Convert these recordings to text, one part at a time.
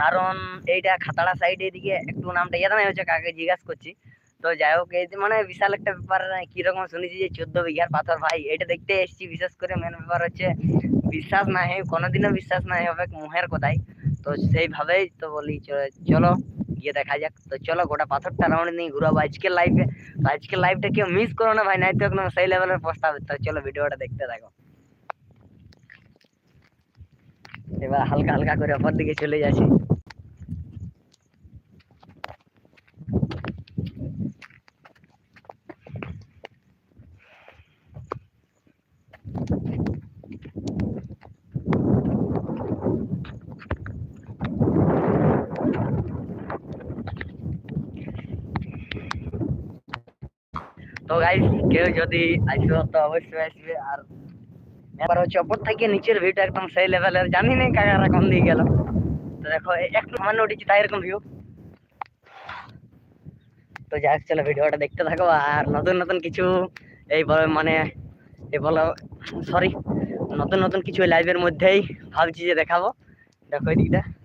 কারণ এইটা খাতাড়া সাইড এদিকে একটু নামটা ইয়াদ নাই, হচ্ছে কাকে জিজ্ঞাসা করছি। তো যাই হোক, এই মানে বিশাল একটা ব্যাপার কীরকম শুনেছি যে চোদ্দ বিঘার পাথর, ভাই, এটা দেখতে এসেছি, বিশেষ করে মেন ব্যাপার হচ্ছে বিশ্বাস না হয় কোনোদিনও বিশ্বাস না হবে মুহের কথাই তো সেইভাবেই তো বলি, চলো গিয়ে দেখা যাক। তো চলো, গোটা পাথরটা রাউন্ড নিয়ে ঘুরাবো আজকের লাইফে তো আজকের লাইফটা কেউ মিস করো না, ভাই নাই তো একদম সেই লেভেলের প্রস্তাব। তো চলো, ভিডিওটা দেখতে থাকো। এবার হালকা হালকা করে অপর দিকে চলে যাচ্ছি। তো গাইস কেউ যদি আসবে তো অবশ্যই আসবে। আর এবার হচ্ছে ওপর থেকে নিচের ভিউটা একদম সেই লেভেলের জানি না কাকারা কোন দিকে গেল। তো দেখো একটু সামান্য উঠেছি তাই এরকম ভিউ তো যাই হোক, চলো ভিডিওটা দেখতে থাকো। আর নতুন নতুন কিছু এই বল- মানে এই বলো সরি নতুন নতুন কিছু লাইভের মধ্যেই ভাবছি যে দেখাবো। দেখো এই দিকটা।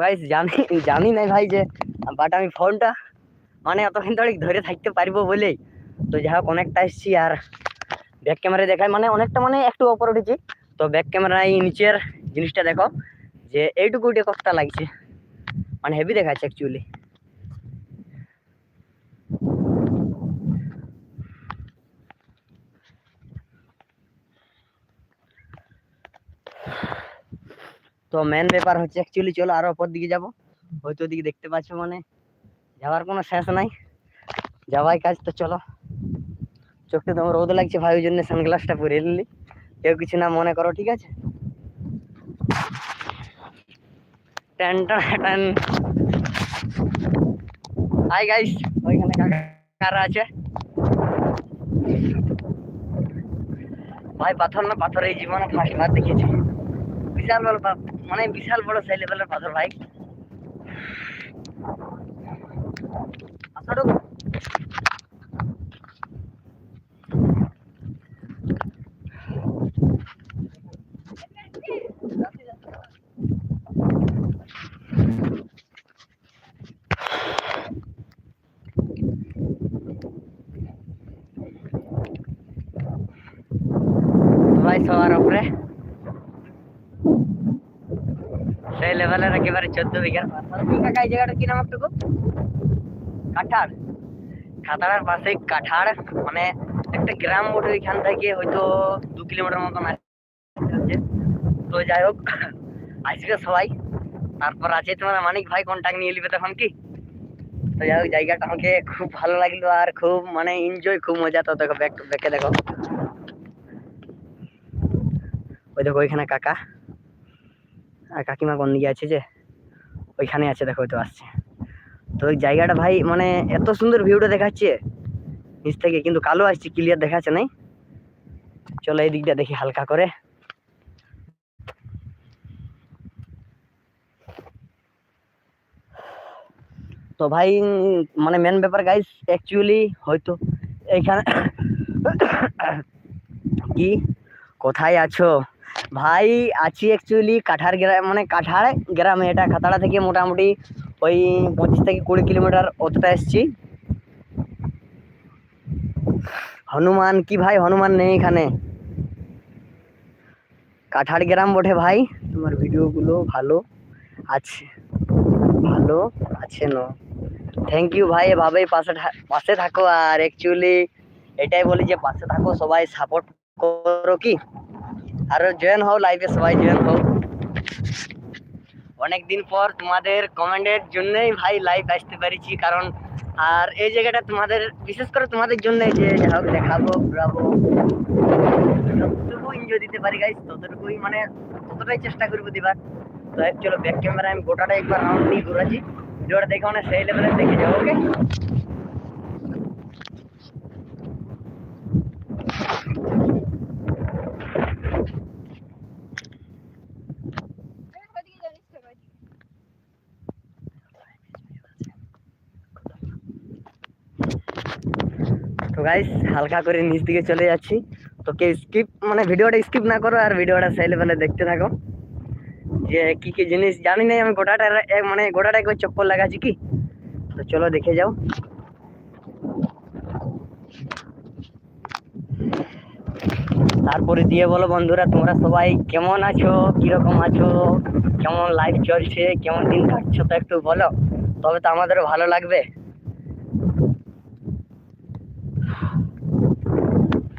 গাইস জানি জানি নাই ভাই যে বাট আমি ফোনটা মানে অতক্ষণ ধরে ধরে থাকতে পারব বলেই। তো যাই হোক, অনেকটা এসছি আর ব্যাক ক্যামেরায় দেখায় মানে অনেকটা মানে একটু ওপর উঠেছি। তো ব্যাক ক্যামেরায় নিচের জিনিসটা দেখো, যে এইটুকু কতটা লাগছে। মানে হেভি দেখাচ্ছে অ্যাকচুয়ালি তো মেন ব্যাপার হচ্ছে অ্যাকচুয়ালি চলো আরও ওপর দিকে যাব। হয়তো ওদিকে দেখতে পাচ্ছ মানে। যাওয়ার কোনো শেষ নাই। যাওয়াই কাজ তো চলো। চোখে তোমার রোদ লাগছে ভাই, ওই জন্য সানগ্লাসটা পরে নিলি। কেউ কিছু না মনে করো, ঠিক আছে? গাইস ওইখানে আছে? ভাই, পাথর না, পাথর এই জীবনে ফার্স্ট বার দেখেছি। বিশাল বড় মানে বিশাল বড় সেই লেভেলের পাথর ভাই। ভাই সবার সেই লেভেলের একেবারে চোদ্দ বিঘার কাকা এই জায়গাটা কি নাম একটু কাঠার। খাতাড়ার পাশে কাঠাড় মানে একটা গ্রাম ওঠে ওইখান থেকে হয়তো দু কিলোমিটার মতন আসছে তো যাই হোক আসবে সবাই। তারপর আছে তোমার মানিক ভাই কন্ট্যাক্ট নিয়ে নিবে তখন কি? তো যাই হোক জায়গাটা আমাকে খুব ভালো লাগল আর খুব মানে এনজয় খুব মজা। তো দেখো ব্যাক ব্যাকে দেখো। ওই দেখো ওইখানে কাকা। আর কাকিমা কোন দিকে আছে যে? ওইখানে আছে, দেখো তো আসছে। তো ওই জায়গাটা ভাই মানে এত সুন্দর ভিউটা দেখাচ্ছে। নিচ থেকে কিন্তু কালো আসছে ক্লিয়ার দেখাচ্ছে নাই। চলো এই দিকটা দেখি হালকা করে। তো ভাই মানে মেন ব্যাপার গাইস অ্যাকচুয়ালি হয়তো এইখানে কি, কোথায় আছো? ভাই, আছি অ্যাকচুয়ালি কাঠার গ্রাম মানে কাঠার গ্রামে। এটা খাতাড়া থেকে মোটামুটি ওই পঁচিশ থেকে কুড়ি কিলোমিটার অতটা এসছি। হনুমান, কি ভাই? হনুমান নেই এখানে। কাঠার গ্রাম বটে ভাই। তোমার ভিডিওগুলো ভালো আছে ভালো আছে ন। থ্যাংক ইউ ভাই, এভাবেই পাশে পাশে থাকো। আর অ্যাকচুয়ালি এটাই বলি যে পাশে থাকো, সবাই সাপোর্ট করো কি? আর জয়েন হও লাইভে সবাই জয়েন হও। অনেক দিন পর তোমাদের কমেন্টের জন্যই ভাই লাইভ আসতে পেরেছি, কারণ আর এই জায়গাটা তোমাদের, বিশেষ করে তোমাদের জন্য যে যা হোক দেখাবো, ঘুরাবো। যতটুকু এনজয় দিতে পারি গাইস ততটুকুই মানে ততটাই চেষ্টা করব দিবার। তো চলো ব্যাক ক্যামেরা আমি গোটাটা একবার রাউন্ড নিয়ে ঘুরাচ্ছি। ভিডিওটা দেখে মানে সেই লেভেলে দেখে যাব ওকে গাইস হালকা করে নিচ দিকে চলে যাচ্ছি। তো কেউ স্কিপ মানে ভিডিওটা স্কিপ না করো আর ভিডিওটা সেই লেভেলে দেখতে থাকো। যে কি কি জিনিস জানি না আমি গোটাটা মানে গোটাটা একবার চপ্পল লাগাচ্ছি কি? তো চলো দেখে যাও। তারপরে দিয়ে বলো বন্ধুরা, তোমরা সবাই কেমন আছো? কীরকম আছো? কেমন লাইফ চলছে? কেমন দিন কাটছো? তো একটু বলো। তবে তো আমাদেরও ভালো লাগবে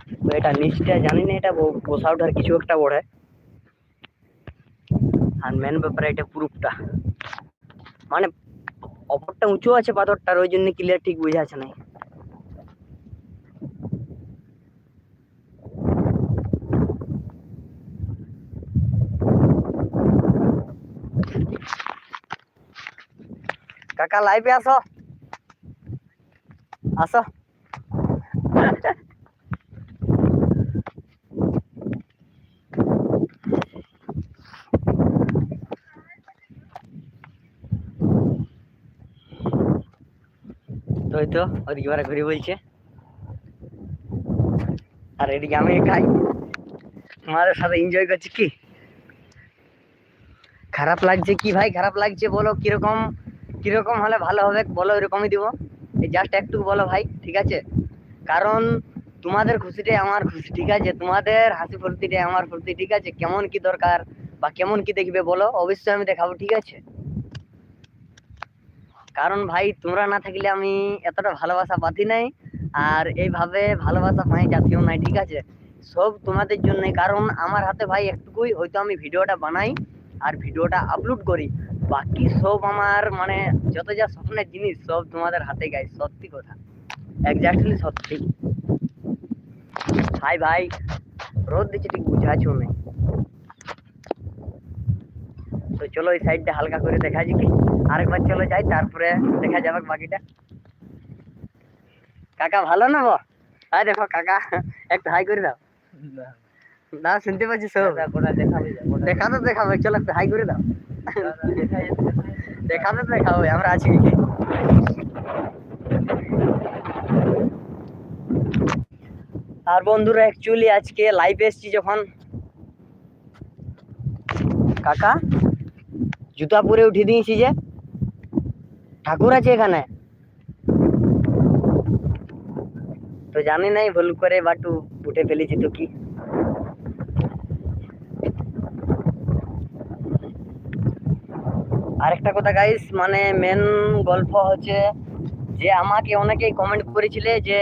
তো এটা নিচটা জানি না এটা বসা ওঠার কিছু একটা বড়। আর মেন ব্যাপারে এটা প্রুফটা মানে অপরটা উঁচু আছে পাথরটার, ওই জন্য ক্লিয়ার ঠিক বুঝা যাচ্ছে না। কাকা লাইভে আসো। আসো। তো এই তো ওদিকে ওরা ঘুরে বলছে। আর এদিকে আমি খাই। তোমাদের সাথে এনজয় করছি কি? খারাপ লাগছে কি ভাই? খারাপ লাগছে বলো, কীরকম কীরকম হলে ভালো হবে? বলো, এরকমই দিব। এই জাস্ট একটু বলো ভাই, ঠিক আছে? কারণ তোমাদের খুশিটাই আমার খুশি, ঠিক আছে? তোমাদের হাসি ফুর্তিটাই আমার ফুর্তি, ঠিক আছে? কেমন কি দরকার বা কেমন কি দেখবে বলো, অবশ্যই আমি দেখাবো, ঠিক আছে? কারণ ভাই, তোমরা না থাকলে আমি এতটা ভালোবাসা পাতি নাই আর এইভাবে ভালোবাসা পাই জাতীয় নাই, ঠিক আছে? সব তোমাদের জন্যই কারণ আমার হাতে ভাই একটুকুই, হয়তো আমি ভিডিওটা বানাই আর ভিডিওটা আপলোড করি। বাকি সব আমার মানে যত যা স্বপ্নের জিনিস, সব তোমাদের হাতে গাই, সত্যি কথা। এক্স্যাক্টলি সত্যি। হাই ভাই, রোদ দিচ্ছে ঠিক বুঝাচ্ছ আমি তো চলো এই সাইডটা হালকা করে দেখা। যাক আরেকবার চলো যাই তারপরে দেখা যাবে বাকিটা। কাকা ভালো না গো হ্যাঁ দেখো কাকা একটু হাই করে দাও। না শুনতে পাচ্ছি সব। দেখা তো দেখাবে চলো একটু হাই করে দাও। দেখাবে তো দেখাবে আমরা আছি। আর বন্ধুরা অ্যাকচুয়ালি আজকে লাইভ এসছি যখন। কাকা? জুতা পরে উঠে দিয়েছি যে। ঠাকুর আছে এখানে। তো জানি নাই ভুল করে বাটু উঠে ফেলেছি তো কি। আরেকটা কথা গাইস মানে মেন গল্প হচ্ছে যে আমাকে অনেকেই কমেন্ট করেছিলে যে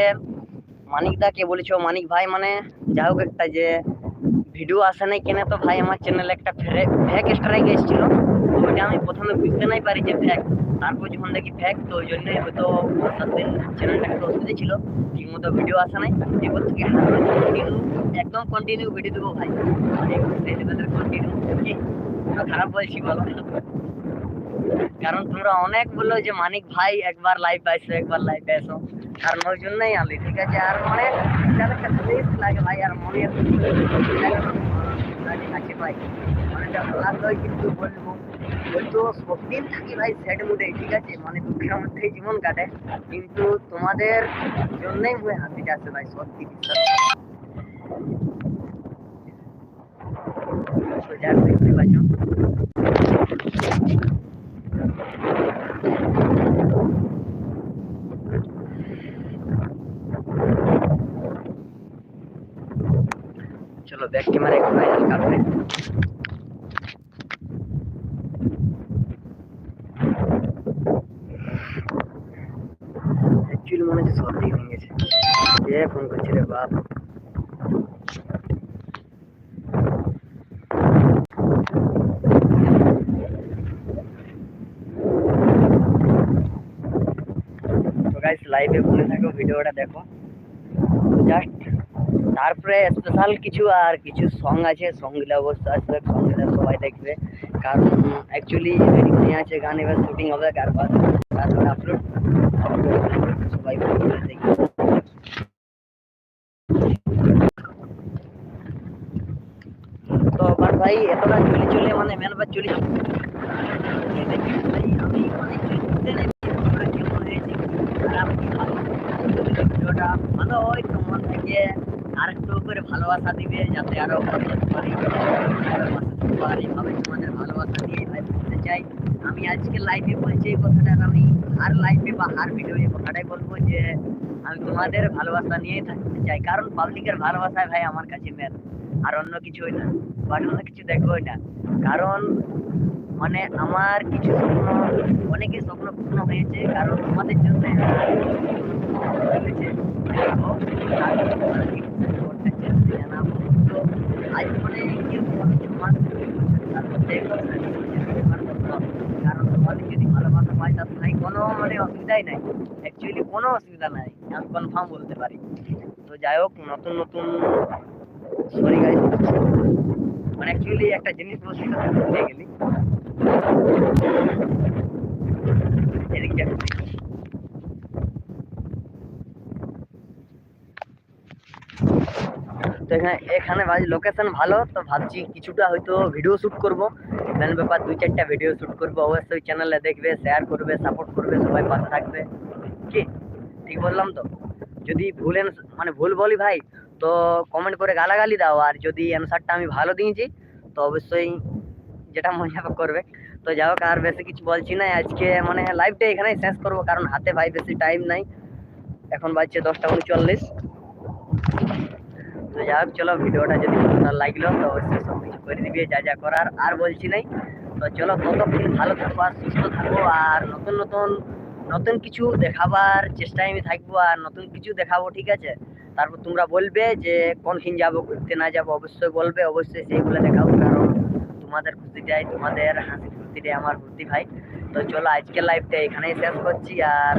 মানিক দা কে বলেছ, মানিক ভাই মানে যাই হোক একটা যে ভিডিও আসে নাই কেন তো ভাই আমার চ্যানেলে একটা ফ্যাক স্ট্রাইক এসেছিল। ওইটা আমি প্রথমে বুঝতে নাই পারি যে ফ্যাক তারপর যখন দেখি ফ্যাক তো ওই জন্যই হয়তো চ্যানেলটা একটু অসুবিধা ছিল। ঠিক মতো ভিডিও আসে নাই। এবার থেকে কন্টিনিউ একদম কন্টিনিউ ভিডিও দেবো ভাই। কন্টিনিউ খারাপ বলছি বলো কারণ তোমরা অনেক বলল যে, মানিক ভাই, একবার লাইভ আসো, একবার লাইভ আসো। কারণ ওই জন্যই আনলি ঠিক আছে? আর মানে লাগে ভাই, আর মনে আছে ভাই মানে ভালো কিন্তু বলব হয়তো সবদিন থাকি ভাই স্যাড মুডে ঠিক আছে? মানে দুঃখের মধ্যে জীবন কাটে কিন্তু তোমাদের জন্যই হাসিটা আছে ভাই, সত্যি বিশ্বাস চলো ব্যাগ ক্যামেরা একটু ভাইরাল গেছে কে ফোন করছে রে বাপ? লাইভে বলে থাকো, ভিডিওটা দেখো। জাস্ট তারপরে স্পেশাল কিছু আর কিছু সং আছে সংগুলো অবশ্য আসবে সংগুলো সবাই দেখবে। কারণ অ্যাকচুয়ালি রেডি আছে, গান এবার শুটিং হবে, তারপরে আপলোড সবাই দেখবে তো ভাই, এতটা চলে চলে মানে মেন বার চলে মানে ভালো মন আর একটু করে ভালোবাসা দিবে, যাতে তোমাদের ভালোবাসা দিয়ে চাই, আমি বলছি এই কথাটা আমি বা আর ভিডিও কথাটাই বলব যে, আমি তোমাদের ভালোবাসা নিয়েই থাকতে চাই, কারণ পাবলিকের ভালোবাসায় ভাই আমার কাছে মেন আর অন্য কিছুই না। বা অন্য কিছু দেখবোই না। কারণ মানে আমার কিছু স্বপ্ন, অনেকের স্বপ্ন পূর্ণ হয়েছে। কারণ তোমাদের জন্য দেখো। কারণ পাই কোনো মানে অসুবিধাই নাই অ্যাকচুয়ালি কোনো অসুবিধা নাই। আমি কনফার্ম বলতে পারি। তো যাই হোক, নতুন নতুন সরি গাইস মানে অ্যাকচুয়ালি একটা জিনিস বলছিল ভুলে গেলি। তো এখানে ভাই লোকেশন ভালো, তো ভাবছি কিছুটা হয়তো ভিডিও শুট করব। মেন ব্যাপার, দুই চারটা ভিডিও শুট করব। অবশ্যই চ্যানেলে দেখবে শেয়ার করবে সাপোর্ট করবে, সবাই পাশে থাকবে। কি? ঠিক বললাম তো? যদি ভুল ans- মানে ভুল বলি ভাই তো কমেন্ট করে গালাগালি দাও, আর যদি অ্যান্সারটা আমি ভালো দিয়েছি, তো অবশ্যই যেটা মজা করবে। তো যাই হোক, আর বেশি কিছু বলছি না, আজকে মানে লাইভটা এখানেই শেষ করব, কারণ হাতে ভাই বেশি টাইম নাই। এখন বাজছে দশটা উনচল্লিশ। তো যাই হোক, চলো ভিডিওটা যদি ভালো লাগল, তো অবশ্যই সব কিছু করে দিবি, যা যা করার আর বলছি নাই। তো চলো, ততক্ষণ ভালো থাকব আর সুস্থ থাকব আর নতুন নতুন নতুন কিছু দেখাবার চেষ্টায় আমি থাকব, আর নতুন কিছু দেখাবো, ঠিক আছে? তারপর তোমরা বলবে যে কোনখিন যাব, ঘুরতে না যাব, অবশ্যই বলবে, অবশ্যই সেইগুলো দেখাবো কারণ তোমাদের খুশিটাই তোমাদের হাসি দেয়, আমার খুশি ভাই। তো চলো, আজকের লাইভটা এখানেই শেষ করছি, আর